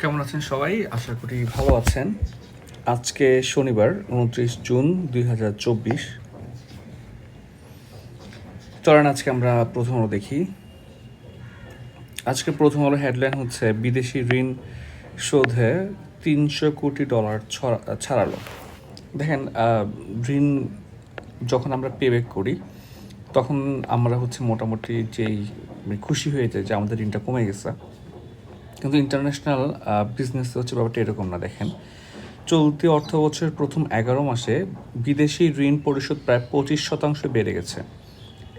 কেমন আছেন সবাই? আশা করি ভালো আছেন। আজকে শনিবার, উনত্রিশ জুন দুই হাজার চব্বিশ। চলেন আজকে আমরা প্রথম আলো দেখি। আজকে প্রথম আলো হেডলাইন হচ্ছে বিদেশি ঋণ শোধে তিনশো কোটি ডলার ছড়া- ছাড়ালো। দেখেন ঋণ যখন আমরা পে ব্যাক করি, তখন আমরা হচ্ছে মোটামুটি যেই মানে খুশি হয়ে যায় যে আমাদের ঋণটা কমে গেছে। কিন্তু ইন্টারন্যাশনাল বিজনেস হচ্ছে ব্যাপারটা এরকম না, দেখেন। চলতি অর্থ বছরের প্রথম এগারো মাসে বিদেশি ঋণ পরিশোধ প্রায় পঁচিশ শতাংশ বেড়ে গেছে।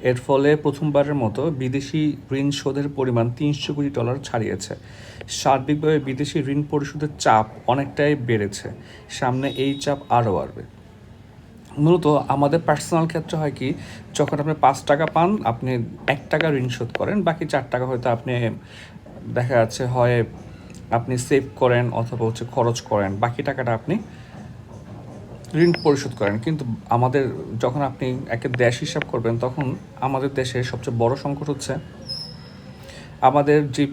এর ফলে প্রথমবারের মতো বিদেশি ঋণ শোধের পরিমাণ তিনশো কোটি ডলার ছাড়িয়েছে। সার্বিকভাবে বিদেশি ঋণ পরিশোধের চাপ অনেকটাই বেড়েছে। সামনে এই চাপ আরও বাড়বে। মূলত আমাদের পার্সোনাল ক্ষেত্রে হয় কি, যখন আপনি পাঁচ টাকা পান, আপনি এক টাকা ঋণ শোধ করেন, বাকি চার টাকা হয়তো আপনি দেখা যাচ্ছে হয় আপনি সেভ করেন অথবা হচ্ছে খরচ করেন, বাকি টাকাটা আপনি ঋণ পরিশোধ করেন। কিন্তু আমাদের যখন আপনি একটা দেশ হিসাব করবেন, তখন আমাদের দেশের সবচেয়ে বড় সংকট হচ্ছে আমাদের যে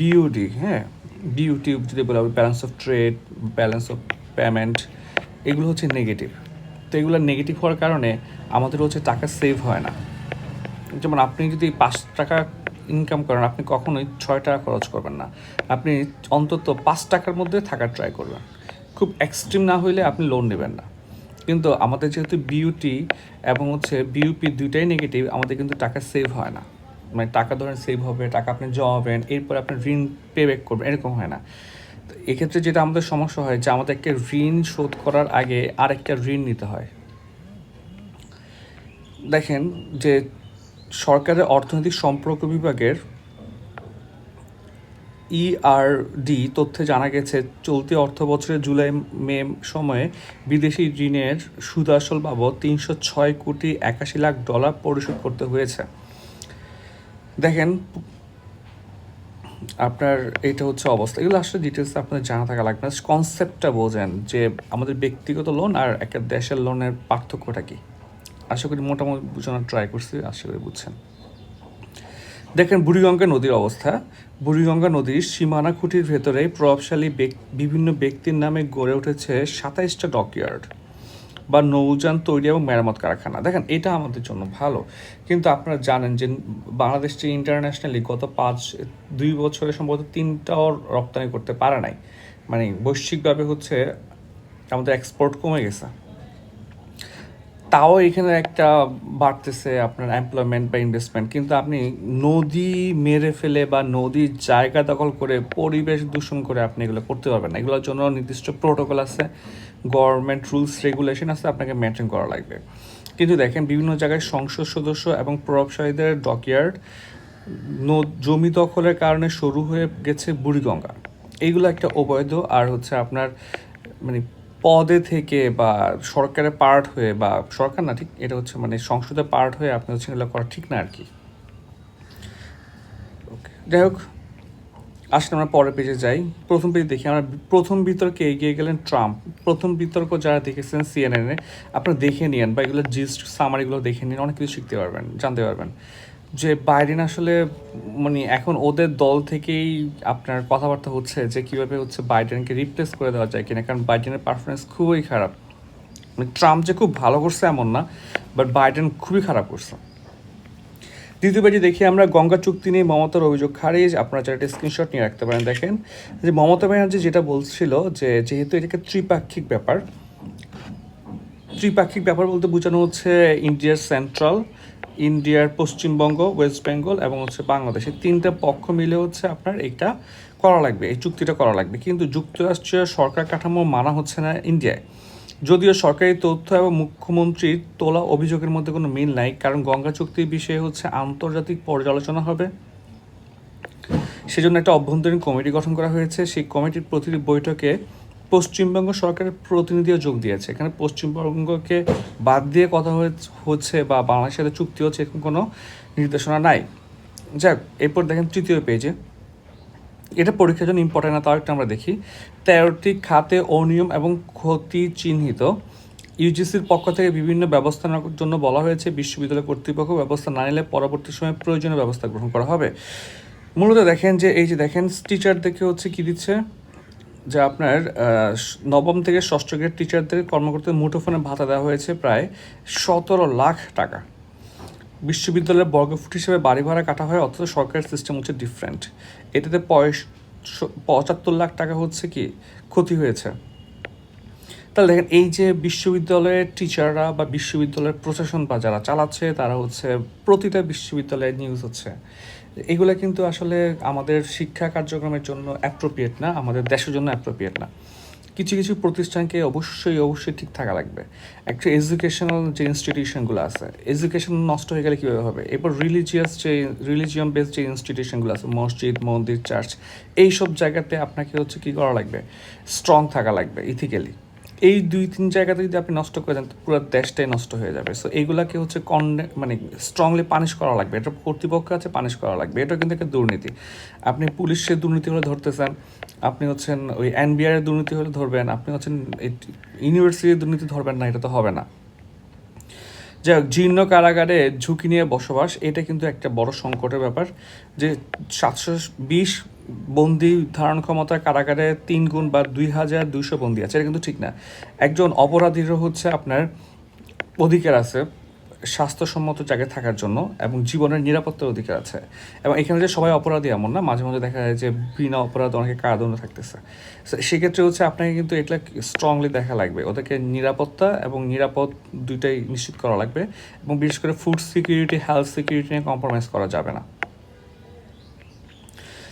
বিউডি হ্যাঁ? বিইউটি যদি বলা balance of trade balance of payment এগুলো হচ্ছে নেগেটিভ তো এগুলো নেগেটিভ হওয়ার কারণে আমাদের হচ্ছে টাকা সেভ হয় না। যেমন আপনি যদি পাঁচ টাকা ইনকাম করেন, আপনি কখনোই ছয় টাকা খরচ করবেন না। আপনি অন্তত পাঁচ টাকার মধ্যে থাকার ট্রাই করবেন। খুব এক্সট্রিম না হইলে আপনি লোন নেবেন না। কিন্তু আমাদের যেহেতু বিউটি এবং হচ্ছে বিউপি দুইটাই নেগেটিভ আমাদের কিন্তু টাকা সেভ হয় না। মানে টাকা ধরেন সেভ হবে, টাকা আপনি জমাবেন, এরপর আপনি ঋণ পে ব্যাক করবেন, এরকম হয় না। তো এক্ষেত্রে যেটা আমাদের সমস্যা হয়, যে আমাদের একটা ঋণ শোধ করার আগে আরেকটা ঋণ নিতে হয়। দেখেন যে সরকারের অর্থনৈতিক সম্পর্ক বিভাগের ইআরডি তথ্যে জানা গেছে, চলতি অর্থ বছরের জুলাই মে সময়ে বিদেশি ঋণের সুদাসল বাবদ তিনশো ছয় কোটি একাশি লাখ ডলার পরিশোধ করতে হয়েছে। দেখেন, আপনার এটা হচ্ছে অবস্থা। এগুলো আসলে ডিটেলস আপনাদের জানা থাকা লাগবে না। কনসেপ্টটা বোঝেন যে আমাদের ব্যক্তিগত লোন আর একটা দেশের লোনের পার্থক্যটা কি। আশা করি মোটামুটি বোঝানোর ট্রাই করছি, আশা করি বুঝছেন। দেখেন বুড়িগঙ্গা নদীর অবস্থা। বুড়িগঙ্গা নদীর সীমানা খুঁটির ভেতরে প্রভাবশালী বিভিন্ন ব্যক্তির নামে গড়ে উঠেছে সাতাইশটা ডকইয়ার্ড বা নৌযান তৈরি এবং মেরামত কারখানা। দেখেন, এটা আমাদের জন্য ভালো। কিন্তু আপনারা জানেন যে বাংলাদেশ যে ইন্টারন্যাশনালি গত পাঁচ, দুই বছরে সম্ভবত তিনটাও রপ্তানি করতে পারে নাই। মানে বৈশ্বিকভাবে হচ্ছে আমাদের এক্সপোর্ট কমে গেছে। তাও এখানে একটা বাড়তেছে আপনার এমপ্লয়মেন্ট বা ইনভেস্টমেন্ট কিন্তু আপনি নদী মেরে ফেলে বা নদীর জায়গা দখল করে পরিবেশ দূষণ করে আপনি এগুলো করতে পারবেন না। এগুলোর জন্য নির্দিষ্ট প্রোটোকল আছে গভর্নমেন্ট রুলস রেগুলেশন আছে, আপনাকে মেনটেন করা লাগবে। কিন্তু দেখেন বিভিন্ন জায়গায় সংসদ সদস্য এবং প্রভাবশালীদের ডকইয়ার্ড জমি দখলের কারণে শুরু হয়ে গেছে বুড়িগঙ্গা। এইগুলো একটা অবৈধ, আর হচ্ছে আপনার মানে পদে থেকে বা সরকারের পার্ট হয়ে বা সরকার না, ঠিক এটা হচ্ছে মানে সংসদে পার্ট হয়ে আপনি হচ্ছে এগুলো করা ঠিক না আর কি যাই হোক, আসলে আমরা পরের পেজে যাই। প্রথম পেজ দেখি, আমরা প্রথম বিতর্কে এগিয়ে গেলেন ট্রাম্প প্রথম বিতর্ক যারা দেখেছেন সিএনএনে আপনারা দেখে নিন বা এগুলো জিস্ট সামারিগুলো দেখে নিন, অনেক কিছু শিখতে পারবেন, জানতে পারবেন। যে বাইডেন আসলে মানে এখন ওদের দল থেকেই আপনার কথাবার্তা হচ্ছে যে কীভাবে হচ্ছে বাইডেনকে রিপ্লেস করে দেওয়া যায় কিনা, কারণ বাইডেনের পারফরমেন্স খুবই খারাপ। মানে ট্রাম্প যে খুব ভালো করছে এমন না বাট বাইডেন খুবই খারাপ করছে। দ্বিতীয় পেজে দেখি আমরা গঙ্গা চুক্তি নিয়ে মমতার অভিযোগ খারিজ, আপনারা একটা স্ক্রিনশট নিয়ে রাখতে পারেন। দেখেন, যে মমতা ব্যানার্জি যেটা বলছিল যে যেহেতু এটাকে ত্রিপাক্ষিক ব্যাপার ত্রিপাক্ষিক ব্যাপার বলতে বোঝানো হচ্ছে ইন্ডিয়ার সেন্ট্রাল ইন্ডিয়ার পশ্চিমবঙ্গ, ওয়েস্ট বেঙ্গল এবং হচ্ছে বাংলাদেশ। এই তিনটা পক্ষ মিলে হচ্ছে আপনার এটা করা লাগবে, এই চুক্তিটা করা লাগবে। কিন্তু যুক্তরাষ্ট্রীয় সরকার কাঠামো মানা হচ্ছে না ইন্ডিয়ায়। যদিও সরকারি তথ্য এবং মুখ্যমন্ত্রীর তোলা অভিযোগের মধ্যে কোনো মিল নাই, কারণ গঙ্গা চুক্তির বিষয়ে হচ্ছে আন্তর্জাতিক পর্যালোচনা হবে। সেজন্য একটা অভ্যন্তরীণ কমিটি গঠন করা হয়েছে। সেই কমিটির প্রতিটি বৈঠকে পশ্চিমবঙ্গ সরকারের প্রতিনিধিও যোগ দিয়েছে। এখানে পশ্চিমবঙ্গকে বাদ দিয়ে কথা হচ্ছে বা বাংলাদেশের সাথে চুক্তি হচ্ছে এরকম কোনো নির্দেশনা নাই। যাক, এরপর দেখেন তৃতীয় পেজে এটা পরীক্ষার জন্য ইম্পর্টেন্ট না, তাও একটা আমরা দেখি। তেরোটি খাতে অনিয়ম এবং ক্ষতি চিহ্নিত। ইউজিসির পক্ষ থেকে বিভিন্ন ব্যবস্থা নেওয়ার জন্য বলা হয়েছে, বিশ্ববিদ্যালয় কর্তৃপক্ষ ব্যবস্থা না নিলে পরবর্তী সময়ে প্রয়োজনীয় ব্যবস্থা গ্রহণ করা হবে। মূলত দেখেন যে, এই যে দেখেন টিচার দেখে হচ্ছে কি দিচ্ছে? যে আপনার নবম থেকে ষষ্ঠ গ্রেড টিচারদের কর্মকর্তাদের মুঠোফোনে ভাতা দেওয়া হয়েছে প্রায় সতেরো লাখ টাকা। বিশ্ববিদ্যালয়ের বর্গফুট হিসেবে বাড়ি ভাড়া কাটা হয় অথচ সরকারের সিস্টেম হচ্ছে ডিফারেন্ট এটাতে পয়স পঁচাত্তর লাখ টাকা হচ্ছে কি, ক্ষতি হয়েছে। তাহলে দেখেন, এই যে বিশ্ববিদ্যালয়ের টিচাররা বা বিশ্ববিদ্যালয়ের প্রশাসন বা যারা চালাচ্ছে, তারা হচ্ছে প্রতিটা বিশ্ববিদ্যালয়ে নিউজ হচ্ছে। এগুলো কিন্তু আসলে আমাদের শিক্ষা কার্যক্রমের জন্য অ্যাপ্রোপ্রিয়েট না, আমাদের দেশের জন্য অ্যাপ্রোপ্রিয়েট না। কিছু কিছু প্রতিষ্ঠানকে অবশ্যই অবশ্যই ঠিক থাকা লাগবে। একটা এডুকেশনাল যে ইনস্টিটিউশনগুলো আছে এডুকেশন নষ্ট হয়ে গেলে কীভাবে হবে? এরপর রিলিজিয়াস যে রিলিজিয়াম বেসড যে ইনস্টিটিউশনগুলো আছে, মসজিদ, মন্দির চার্চ এইসব জায়গাতে আপনাকে হচ্ছে কী করা লাগবে? স্ট্রং থাকা লাগবে ইথিক্যালি এই দুই, তিন জায়গাতে যদি আপনি নষ্ট করে দেন, পুরো দেশটাই নষ্ট হয়ে যাবে। সো এইগুলাকে হচ্ছে কন মানে স্ট্রংলি পানিশ করা লাগবে। এটা কর্তৃপক্ষ আছে পানিশ করা লাগবে। এটা কিন্তু একটা দুর্নীতি। আপনি পুলিশের দুর্নীতি হলে ধরতেছেন, আপনি হচ্ছেন ওই এনবিআর দুর্নীতি হলে ধরবেন, আপনি হচ্ছেন ইউনিভার্সিটির দুর্নীতি ধরবেন না, এটা তো হবে না। যাই হোক, জীর্ণ কারাগারে ঝুঁকি নিয়ে বসবাস, এটা কিন্তু একটা বড় সংকটের ব্যাপার যে সাতশো বিশ বন্দি ধারণ ক্ষমতা কারাগারে তিন গুণ বা দুই হাজার দুইশো বন্দি আছে, এটা কিন্তু ঠিক না। একজন অপরাধীরও হচ্ছে আপনার অধিকার আছে। স্বাস্থ্যসম্মত জায়গায় থাকার জন্য এবং জীবনের নিরাপত্তার অধিকার আছে। এবং এখানে যে সবাই অপরাধী এমন না, মাঝে মাঝে দেখা যায় যে বিনা অপরাধ অনেকে কারাদণ্ড থাকতেছে। সেক্ষেত্রে হচ্ছে আপনাকে কিন্তু এটা স্ট্রংলি দেখা লাগবে। ওদেরকে নিরাপত্তা এবং নিরাপদ দুইটাই নিশ্চিত করা লাগবে এবং বিশেষ করে ফুড সিকিউরিটি হেলথ সিকিউরিটি নিয়ে কম্প্রোমাইজ করা যাবে না।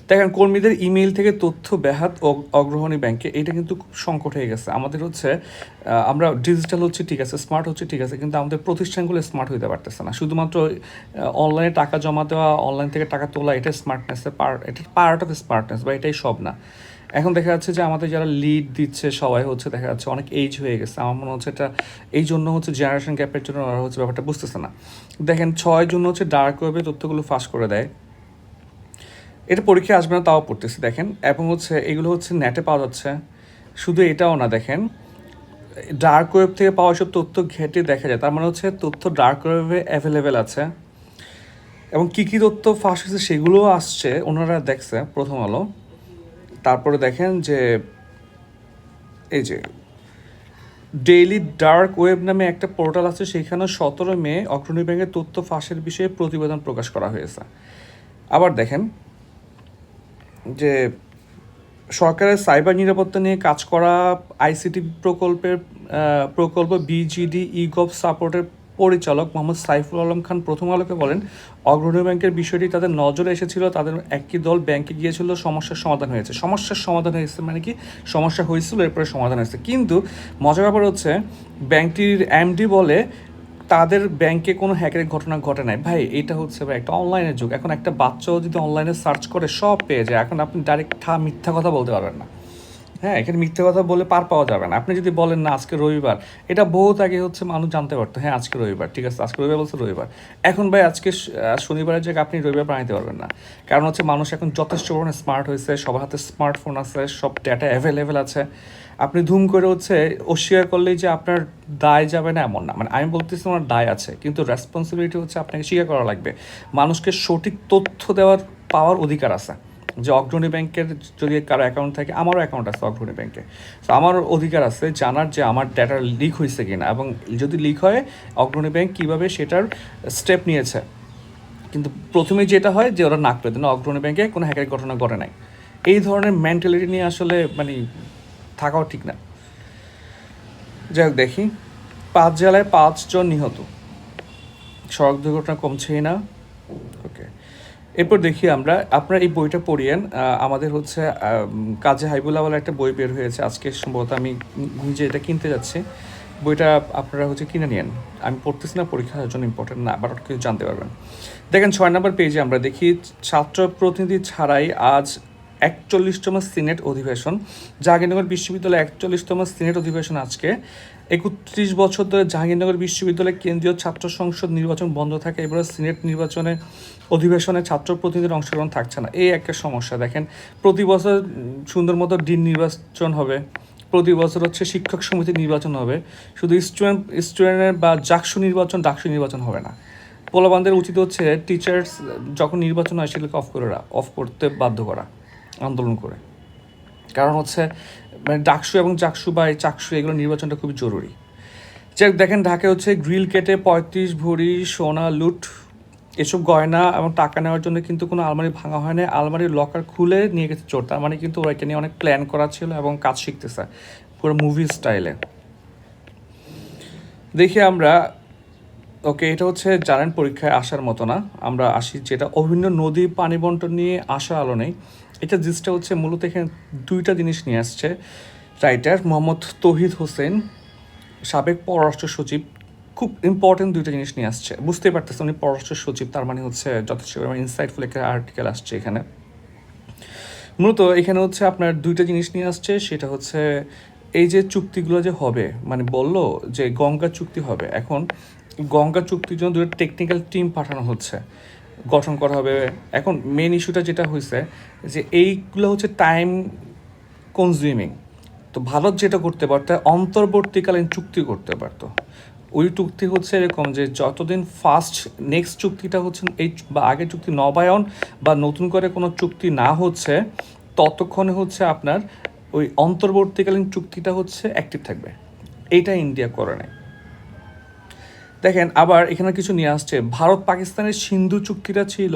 দেখেন, কর্মীদের ইমেইল থেকে তথ্য, ব্যাহাত অগ্রহণী ব্যাংকে এটা কিন্তু খুব সংকট হয়ে গেছে। আমাদের হচ্ছে আমরা ডিজিটাল হচ্ছে ঠিক আছে স্মার্ট হচ্ছে ঠিক আছে, কিন্তু আমাদের প্রতিষ্ঠানগুলো স্মার্ট হইতে পারতেছে না। শুধুমাত্র অনলাইনে টাকা জমা দেওয়া অনলাইন থেকে টাকা তোলা, এটা স্মার্টনেসের পার্ট এটা পার্ট অফ স্মার্টনেস বা এটাই সব না। এখন দেখা যাচ্ছে যে আমাদের যারা লিড দিচ্ছে সবাই হচ্ছে দেখা যাচ্ছে অনেক এজ হয়ে গেছে। আমার মনে হচ্ছে এটা, এই জন্য হচ্ছে জেনারেশন গ্যাপের জন্য ওরা হচ্ছে ব্যাপারটা বুঝতেছে না। দেখেন, ছয় জন্য হচ্ছে ডার্ক ওয়েবে তথ্যগুলো ফাঁস করে দেয়। এটা পরীক্ষা আসবে না, তাও পড়তেছি, দেখেন। এবং হচ্ছে, এগুলো হচ্ছে নেটে পাওয়া যাচ্ছে। শুধু এটাও না, দেখেন। ডার্ক ওয়েব থেকে পাওয়া সব তথ্য ঘেটে দেখা যায়। তার মানে হচ্ছে, তথ্য ডার্ক ওয়েবে অ্যাভেলেবেল আছে। এবং কী কী তথ্য ফাঁস হয়েছে সেগুলোও আসছে, ওনারা দেখছে, প্রথম আলো। তারপরে দেখেন যে, এই যে ডেইলি ডার্ক ওয়েব নামে একটা পোর্টাল আছে, সেখানে সতেরো মে অগ্রণী ব্যাংকের তথ্য ফাঁসের বিষয়ে প্রতিবেদন প্রকাশ করা হয়েছে। আবার দেখেন যে সরকারের সাইবার নিরাপত্তা নিয়ে কাজ করা আইসিটি প্রকল্পের প্রকল্প বিজিডি ই গভ সাপোর্টের পরিচালক মোহাম্মদ সাইফুল আলম খান প্রথম আলোকে বলেন, অগ্রণী ব্যাংকের বিষয়টি তাদের নজরে এসেছিল, তাদের একই দল ব্যাংকে গিয়েছিল, সমস্যার সমাধান হয়েছে। সমস্যার সমাধান হয়েছে মানে কি? সমস্যা হয়েছিল, এরপরে সমাধান হয়েছে। কিন্তু মজার ব্যাপার হচ্ছে, ব্যাংকটির এমডি বলে তাদের ব্যাংকে কোনো হ্যাকের ঘটনা ঘটে নাই। ভাই, এটা হচ্ছে ভাই একটা অনলাইনের যুগ। এখন একটা বাচ্চাও যদি অনলাইনে সার্চ করে, সব পেয়ে যায়। এখন আপনি ডাইরেক্ট মিথ্যা কথা বলতে পারবেন না। হ্যাঁ এখানে মিথ্যা কথা বলে পার পাওয়া যাবে না। আপনি যদি বলেন না, আজকে রবিবার, এটা বহুত আগে হচ্ছে মানুষ জানতে পারতো হ্যাঁ আজকে রবিবার, ঠিক আছে, আজকে রবিবার বলছে রবিবার। এখন ভাই, আজকে শনিবারের জায়গায় আপনি রবিবার বানাইতে পারবেন না। কারণ হচ্ছে মানুষ এখন যথেষ্ট পরিমাণে স্মার্ট হয়েছে, সবার হাতে স্মার্টফোন আছে, সব ডেটা অ্যাভেলেবেল আছে। আপনি ধুম করে হচ্ছে অস্বীকার করলেই যে আপনার দায় যাবে না, এমন না। মানে আমি বলতেছি আমার দায় আছে, কিন্তু রেসপন্সিবিলিটি হচ্ছে আপনাকে স্বীকার করা লাগবে। মানুষকে সঠিক তথ্য দেওয়ার পাওয়ার অধিকার আছে। যে অগ্রণী ব্যাংকের যদি কারও অ্যাকাউন্ট থাকে, আমারও অ্যাকাউন্ট আছে অগ্রণী ব্যাংকে। তো আমার অধিকার আছে জানার যে আমার ডেটা লিক হয়েছে কিনা এবং যদি লিক হয়, অগ্রণী ব্যাংক কীভাবে সেটার স্টেপ নিয়েছে। কিন্তু প্রথমে যেটা হয় যে ওরা নাক না, অগ্রণী ব্যাংকে কোনো হ্যাকের ঘটনা ঘটে নাই। এই ধরনের মেন্টালিটি নিয়ে আসলে মানে থাকাও ঠিক না। যাই হোক, দেখি। পাঁচ জেলায় পাঁচজন নিহত। সড়ক দুর্ঘটনা কমছেই না। ওকে এরপর দেখি আমরা, আপনারা এই বইটা পড়িয়েন আমাদের হচ্ছে কাজে বলে একটা বই বের হয়েছে, আজকে সম্ভবত আমি নিজে এটা কিনতে যাচ্ছি। বইটা আপনারা হচ্ছে কিনে নিয়েন। আমি পড়তেছি না পরীক্ষার জন্য ইম্পর্টেন্ট না বাট কিছু জানতে পারবেন। দেখেন, ছয় নম্বর পেজে আমরা দেখি, ছাত্র প্রতিনিধি ছাড়াই আজ একচল্লিশতম সিনেট অধিবেশন, জাহাঙ্গীরনগর বিশ্ববিদ্যালয়ে একচল্লিশতম সিনেট অধিবেশন আজকে। একত্রিশ বছর ধরে জাহাঙ্গীরনগর বিশ্ববিদ্যালয়ের কেন্দ্রীয় ছাত্র সংসদ নির্বাচন বন্ধ থাকে এবারে সিনেট নির্বাচনে অধিবেশনে ছাত্র প্রতিনিধির অংশগ্রহণ থাকছে না। এই একটা সমস্যা, দেখেন। প্রতি বছর সুন্দর মতো ডিন নির্বাচন হবে। প্রতি বছর হচ্ছে শিক্ষক সমিতির নির্বাচন হবে। শুধু স্টুডেন্ট, স্টুডেন্টের বা জাকসু নির্বাচন, ডাকসু নির্বাচন হবে না। পোলাবানদের উচিত হচ্ছে টিচার্স যখন নির্বাচন হয়, সেগুলোকে অফ করে অফ করতে বাধ্য করা। আন্দোলন করে। কারণ হচ্ছে মানে ডাকসু এবং চাকসু বা এই চাকসু, এগুলো নির্বাচনটা খুবই জরুরি। যে দেখেন ঢাকায় হচ্ছে গ্রিল কেটে পঁয়ত্রিশ ভরি সোনা, লুট, এসব গয়না এবং টাকা নেওয়ার জন্য কিন্তু কোনো আলমারি ভাঙা হয় না আলমারির লকার খুলে নিয়ে গেছে চোর। তার মানে কিন্তু ওরা এটা নিয়ে অনেক প্ল্যান করা ছিল এবং কাজ শিখতেছে পুরো মুভি স্টাইলে দেখি আমরা ওকে এটা হচ্ছে জানেন পরীক্ষায় আসার মতো না। আমরা আসি যেটা অভিন্ন নদী পানি বন্টন নিয়ে আসা আলো নেই। এটা জিনিসটা হচ্ছে মূলত এখানে দুইটা জিনিস নিয়ে আসছে। রাইটার মোহাম্মদ তহিদ হোসেন, সাবেক পররাষ্ট্র সচিব, খুব ইম্পর্টেন্ট দুইটা জিনিস নিয়ে আসছে। বুঝতে পারতেছে উনি পররাষ্ট্র সচিব, তার মানে হচ্ছে যথেষ্ট পরিমাণে ইনসাইটফুল একটা আর্টিকেল আসছে এখানে। মূলত এখানে হচ্ছে আপনার দুইটা জিনিস নিয়ে আসছে, সেটা হচ্ছে এই যে চুক্তিগুলো যে হবে মানে বলল যে গঙ্গা চুক্তি হবে। এখন গঙ্গা চুক্তির জন্য দুটো টেকনিক্যাল টিম পাঠানো হচ্ছে। গঠন করা হবে। এখন মেন ইস্যুটা যেটা হয়েছে যে এইগুলো হচ্ছে টাইম কনজিউমিং তো ভারত যেটা করতে পারতো, অন্তর্বর্তীকালীন চুক্তি করতে পারতো। ওই চুক্তি হচ্ছে এরকম যে যতদিন ফার্স্ট নেক্সট চুক্তিটা হচ্ছে এই বা আগের চুক্তি নবায়ন বা নতুন করে কোনো চুক্তি না হচ্ছে, ততক্ষণে হচ্ছে আপনার ওই অন্তর্বর্তীকালীন চুক্তিটা হচ্ছে অ্যাক্টিভ থাকবে। এটা ইন্ডিয়া করে নেয় দেখেন, আবার এখানে কিছু নিয়ে আসছে। ভারত পাকিস্তানের সিন্ধু চুক্তিটা ছিল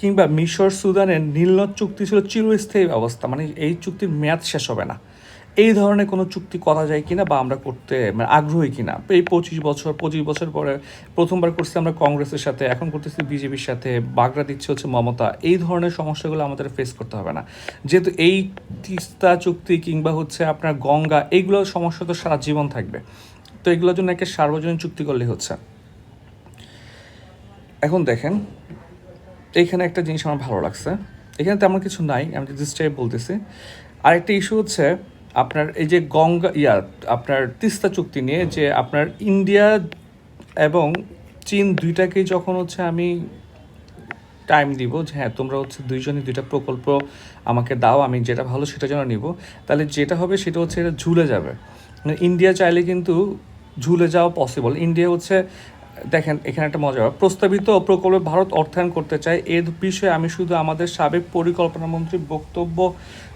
কিংবা মিশর সুদানের নীলনদ চুক্তি ছিল চিরস্থায়ী ব্যবস্থা মানে এই চুক্তির মেয়াদ শেষ হবে না। এই ধরনের কোনো চুক্তি করা যায় কিনা বা আমরা করতে মানে আগ্রহী কিনা? এই পঁচিশ বছর পঁচিশ বছর পরে প্রথমবার করছি আমরা কংগ্রেসের সাথে, এখন করতেছি বিজেপির সাথে, বাগড়া দিচ্ছে হচ্ছে মমতা। এই ধরনের সমস্যাগুলো আমাদের ফেস করতে হবে না। যেহেতু এই তিস্তা চুক্তি কিংবা হচ্ছে আপনার গঙ্গা এইগুলো সমস্যা তো সারা জীবন থাকবে। তো এগুলোর জন্য একে সার্বজনীন চুক্তি করলেই হচ্ছে। এখন দেখেন এইখানে একটা জিনিস আমার ভালো লাগছে। এখানে তেমন কিছু নাই, আমি জিনিসটাই বলতেছি। আরেকটা ইস্যু হচ্ছে আপনার এই যে গঙ্গা, ইয়া, আপনার তিস্তা চুক্তি নিয়ে যে আপনার ইন্ডিয়া এবং চীন দুইটাকেই যখন হচ্ছে আমি টাইম দিব যে হ্যাঁ তোমরা হচ্ছে দুইজনই দুইটা প্রকল্প আমাকে দাও, আমি যেটা ভালো সেটা যেন নিব। তাহলে যেটা হবে সেটা হচ্ছে এটা ঝুলে যাবে। মানে ইন্ডিয়া চাইলে কিন্তু ঝুলে যাওয়া পসিবল ইন্ডিয়া হচ্ছে, দেখেন, এখানে একটা মজা প্রস্তাবিত প্রকল্পে ভারত অর্থায়ন করতে চায় এ বিষয়ে আমি শুধু আমাদের সাবেক পরিকল্পনা মন্ত্রীর বক্তব্য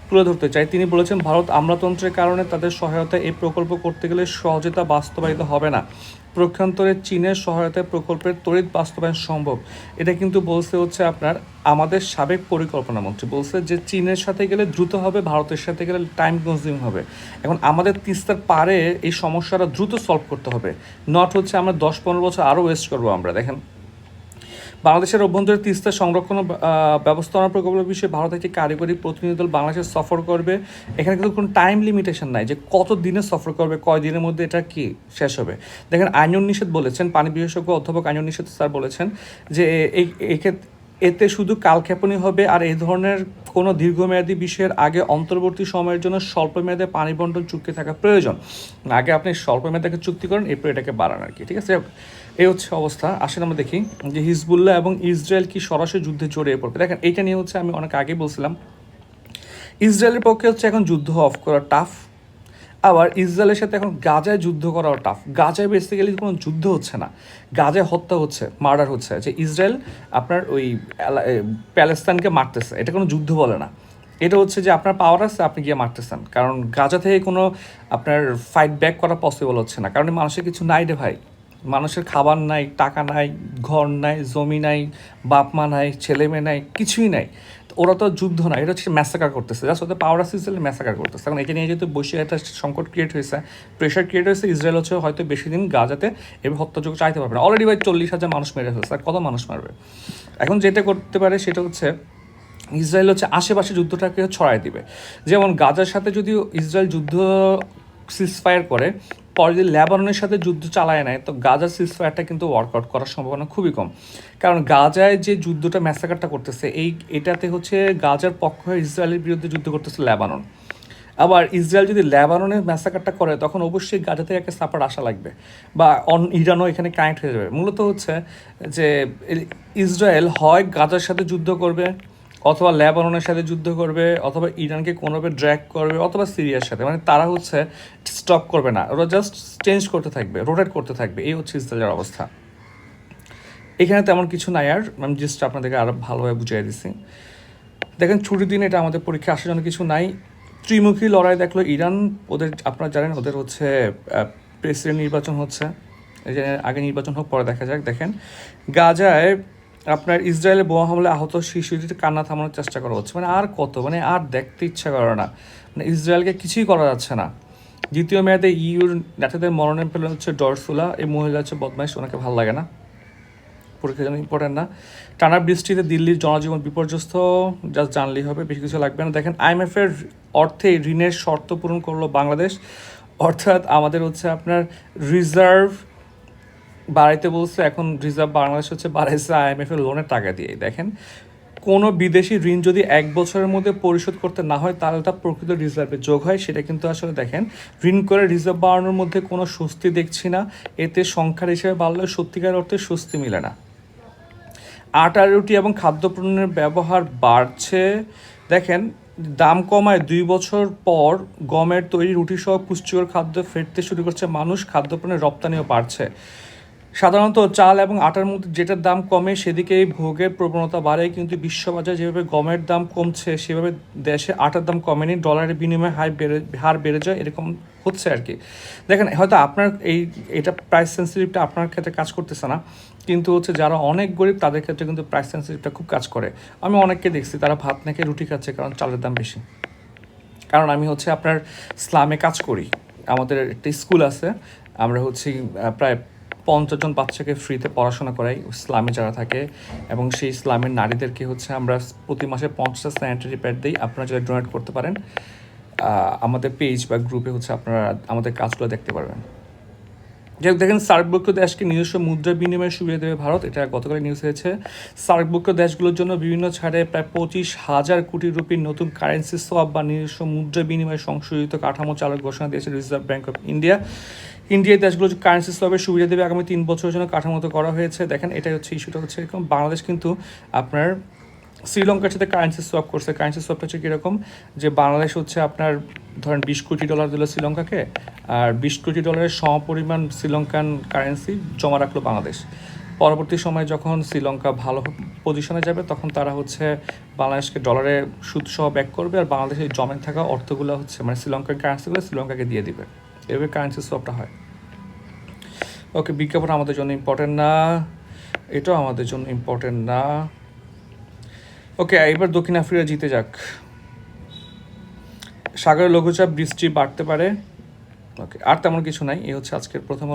তুলে ধরতে চাই। তিনি বলেছেন, ভারত আমলাতন্ত্রের কারণে তাদের সহায়তা এই প্রকল্প করতে গেলে সহজতা বাস্তবায়িত হবে না। প্রক্ষান্তরে চীনের সহায়তায় প্রকল্পের তড়িৎ বাস্তবায়ন সম্ভব। এটা কিন্তু বলছে হচ্ছে আপনার আমাদের সাবেক পরিকল্পনা মন্ত্রী। বলছে যে চীনের সাথে গেলে দ্রুত হবে, ভারতের সাথে গেলে টাইম কনজিউম হবে। এখন আমাদের তিস্তার পারে এই সমস্যাটা দ্রুত সলভ করতে হবে। নট হচ্ছে আমরা দশ পনেরো বছর আরও ওয়েস্ট করব আমরা, দেখেন। বাংলাদেশের অভ্যন্তরে তিস্তা সংরক্ষণ ব্যবস্থাপনা প্রকল্পের বিষয়ে ভারত একটি কারিগরি প্রতিনিধি দল বাংলাদেশে সফর করবে। এখানে কিন্তু কোনো টাইম লিমিটেশন নাই যে কত দিনে সফর করবে, কয় দিনের মধ্যে এটা কি শেষ হবে। দেখেন আইনুন নিষেধ বলেছেন, পানি বিশেষজ্ঞ অধ্যাপক আইনুন নিষেধ স্যার বলেছেন যে এই এক্ষেত্রে এতে শুধু কালক্ষেপণী হবে আর এই ধরনের কোনো দীর্ঘমেয়াদী বিষয়ের আগে অন্তর্বর্তী সময়ের জন্য স্বল্পমেয়াদে পানি বন্টন চুক্তি থাকা প্রয়োজন। আগে আপনি স্বল্পমেয়াদে চুক্তি করেন, এরপর এটাকে বাড়ান আর কি, ঠিক আছে? এই হচ্ছে অবস্থা। আসেন আমরা দেখি যে হিজবুল্লাহ এবং ইসরায়েল কি সরাসরি যুদ্ধে জড়িয়ে পড়বে। দেখেন এইটা নিয়ে হচ্ছে আমি অনেক আগে বলছিলাম, ইসরায়েলের পক্ষে হচ্ছে এখন যুদ্ধ অফ করা টাফ আবার ইসরায়েলের সাথে এখন গাজায় যুদ্ধ করাও টাফ গাজায় বেসিক্যালি কোনো যুদ্ধ হচ্ছে না। গাজায় হত্যা হচ্ছে মার্ডার হচ্ছে। যে ইসরায়েল আপনার ওই প্যালেস্তানকে মারতেছে, এটা কোনো যুদ্ধ বলে না। এটা হচ্ছে যে আপনার পাওয়ার আছে, আপনি গিয়ে মারতেছেন। কারণ গাজা থেকে কোনো আপনার ফাইট ব্যাক করা পসিবল হচ্ছে না। কারণ মানুষের কিছু নাই রে ভাই। মানুষের খাবার নাই, টাকা নাই, ঘর নাই, জমি নাই, বাপ মা নাই, ছেলে মেয়ে নাই, কিছুই নাই। ওরা তো যুদ্ধ না, এটা হচ্ছে ম্যাসাকার করতেছে। জাস্ট ওদের পাওয়ার আছে ইসরায়েল ম্যাসাকার করতেছে। কারণ এটা নিয়ে যেহেতু বৈশ্বিক একটা সংকট ক্রিয়েট হয়েছে প্রেশার ক্রিয়েট হয়েছে ইসরায়েল হচ্ছে হয়তো বেশি দিন গাজাতে এবার হত্যাযোগ্য চাইতে পারবে না। অলরেডি ভাই চল্লিশ হাজার মানুষ মেরে ফেলছে, আর কত মানুষ মারবে? এখন যেটা করতে পারে সেটা হচ্ছে ইসরায়েল হচ্ছে আশেপাশে যুদ্ধটাকে ছড়াই দিবে। যেমন গাজার সাথে যদি ইসরায়েল যুদ্ধ সিজফায়ার করে পরে যদি লেবাননের সাথে যুদ্ধ চালায় নেয় তো গাজার সিজফায়ারটা কিন্তু ওয়ার্কআউট করার সম্ভাবনা খুবই কম। কারণ গাজায় যে যুদ্ধটা ম্যাসাকারটা করতেছে, এই, এটাতে হচ্ছে গাজার পক্ষ হয়ে ইসরায়েলের বিরুদ্ধে যুদ্ধ করতেছে লেবানন। আবার ইসরায়েল যদি লেবাননের ম্যাসাকারটা করে, তখন অবশ্যই গাজা থেকে একটা সাপোর্ট আসা লাগবে বা অন, ইরানও এখানে কানেক্ট হয়ে যাবে। মূলত হচ্ছে যে ইসরায়েল হয় গাজার সাথে যুদ্ধ করবে অথবা লেবাননের সাথে যুদ্ধ করবে, অথবা ইরানকে কোনোভাবে ড্র্যাক করবে, অথবা সিরিয়ার সাথে। মানে তারা হচ্ছে স্টপ করবে না। ওরা জাস্ট চেঞ্জ করতে থাকবে রোটেট করতে থাকবে। এই হচ্ছে ইসরায়েলের অবস্থা। এখানে তেমন কিছু নাই আর। আমি জাস্ট আপনাদেরকে আরও ভালোভাবে বুঝিয়ে দিচ্ছি দেখেন, ছুটির দিন এটা আমাদের পরীক্ষা আসার জন্য কিছু নাই। ত্রিমুখী লড়াই দেখল ইরান। ওদের, আপনারা জানেন, ওদের হচ্ছে প্রেসিডেন্ট নির্বাচন হচ্ছে। আগে নির্বাচন হোক, পরে দেখা যাক। দেখেন, গাজায় আপনার ইসরায়েলের বোমা হামলায় আহত শিশুটির কান্না থামানোর চেষ্টা করা হচ্ছে। মানে আর কত? মানে আর দেখতে ইচ্ছা করে না। মানে ইসরায়েলকে কিছুই করা যাচ্ছে না। দ্বিতীয় মেয়াদে ইউর নেতাদের মনোনয়ন পেল হচ্ছে ডরসুলা এই মহিলা হচ্ছে বদমাইশ, ওনাকে ভালো লাগে না। পরীক্ষা যেন ইম্পর্টেন্ট না। টানা বৃষ্টিতে দিল্লির জনজীবন বিপর্যস্ত। জাস্ট জানলেই হবে, বেশি কিছু লাগবে না। দেখেন এর অর্থে ঋণের শর্ত পূরণ করল বাংলাদেশ। অর্থাৎ আমাদের হচ্ছে আপনার রিজার্ভ বাড়াইতে বলছে, এখন রিজার্ভ বাংলাদেশ হচ্ছে বাড়াইছে আইএমএফ এর লোনের টাকা দিয়ে দেখেন, কোনো বিদেশি ঋণ যদি এক বছরের মধ্যে পরিশোধ করতে না হয়, তাহলে তা প্রকৃত রিজার্ভে যোগ হয়। সেটা কিন্তু আসলে দেখেন, ঋণ করে রিজার্ভ বাড়ানোর মধ্যে কোনো স্বস্তি দেখছি না। এতে সংখ্যার হিসেবে বাড়লেও সত্যিকার অর্থে স্বস্তি মিলে না। আটা রুটি এবং খাদ্যপণ্যের ব্যবহার বাড়ছে। দেখেন, দাম কমায় দুই বছর পর গমের তৈরি রুটি সহ পুষ্টিকর খাদ্য ফেরতে শুরু করছে মানুষ খাদ্যপণ্যের রপ্তানিও বাড়ছে। সাধারণত চাল এবং আটার মধ্যে যেটার দাম কমে সেদিকেই ভোগের প্রবণতা বাড়ে। কিন্তু বিশ্ববাজারে যেভাবে গমের দাম কমছে, সেভাবে দেশে আটার দাম কমেনি। ডলারের বিনিময়ে হাই বেড়ে, হার বেড়ে যায়, এরকম হচ্ছে আর কি। দেখেন, হয়তো আপনার এই, এটা প্রাইস সেন্সিটিভটা আপনার ক্ষেত্রে কাজ করতেছে না। কিন্তু হচ্ছে যারা অনেক গরিব, তাদের ক্ষেত্রে কিন্তু প্রাইস সেন্সিটিভটা খুব কাজ করে। আমি অনেককে দেখছি, তারা ভাত নাকি রুটি খাচ্ছে, কারণ চালের দাম বেশি। কারণ আমি হচ্ছে আপনার স্লামে কাজ করি। আমাদের একটা স্কুল আছে, আমরা হচ্ছে প্রায় পঞ্চাশ জন বাচ্চাকে ফ্রিতে পড়াশোনা করাই ইসলামে যারা থাকে এবং সেই ইসলামের নারীদেরকে হচ্ছে আমরা প্রতি মাসে পঞ্চাশটা স্যানিটারি প্যাড দিই। আপনারা যদি ডোনেট করতে পারেন। আমাদের পেজ বা গ্রুপে হচ্ছে আপনারা আমাদের কাজগুলো দেখতে পারবেন। যাই হোক, দেখেন সার্কভুক্ত দেশকে নিজস্ব মুদ্রা বিনিময়ের সুবিধা দেবে ভারত। এটা গতকাল নিউজ হয়েছে। সার্কভুক্ত দেশগুলোর জন্য বিভিন্ন ছাড়ে প্রায় পঁচিশ হাজার কোটি রুপির নতুন কারেন্সি সোয়াপ বা নিজস্ব মুদ্রা বিনিময় সংশোধিত কাঠামো চালক ঘোষণা দিয়েছে রিজার্ভ ব্যাঙ্ক অফ ইন্ডিয়া ইন্ডিয়ার দেশগুলো কারেন্সি সোয়াপের সুবিধা দেবে আগামী তিন বছরের জন্য কাঠামোতে করা হয়েছে। দেখেন এটাই হচ্ছে ইস্যুটা হচ্ছে এরকম বাংলাদেশ কিন্তু আপনার শ্রীলঙ্কার সাথে কারেন্সি সোয়াপ করছে। কারেন্সি সোয়াপটা হচ্ছে কীরকম? যে বাংলাদেশ হচ্ছে আপনার ধরেন বিশ কোটি ডলার দিল শ্রীলঙ্কাকে, আর বিশ কোটি ডলারের সমপরিমাণ শ্রীলঙ্কান কারেন্সি জমা রাখল বাংলাদেশ। পরবর্তী সময়ে যখন শ্রীলঙ্কা ভালো পজিশনে যাবে, তখন তারা হচ্ছে বাংলাদেশকে ডলারে সুদ সহ ব্যাক করবে, আর বাংলাদেশের জমে থাকা অর্থগুলো হচ্ছে মানে শ্রীলঙ্কার কারেন্সিগুলো শ্রীলঙ্কাকে দিয়ে দিবে। এভাবে কারেন্সি সোয়াপটা হয়। ওকে বিজ্ঞাপন আমাদের জন্য ইম্পর্টেন্ট না। এটাও আমাদের জন্য ইম্পর্টেন্ট না। ওকে এবার দক্ষিণ আফ্রিকা জিতে যাক। সাগরের লঘুচাপ, বৃষ্টি বাড়তে পারে। ওকে আর তেমন কিছু নাই। এই হচ্ছে আজকের প্রথম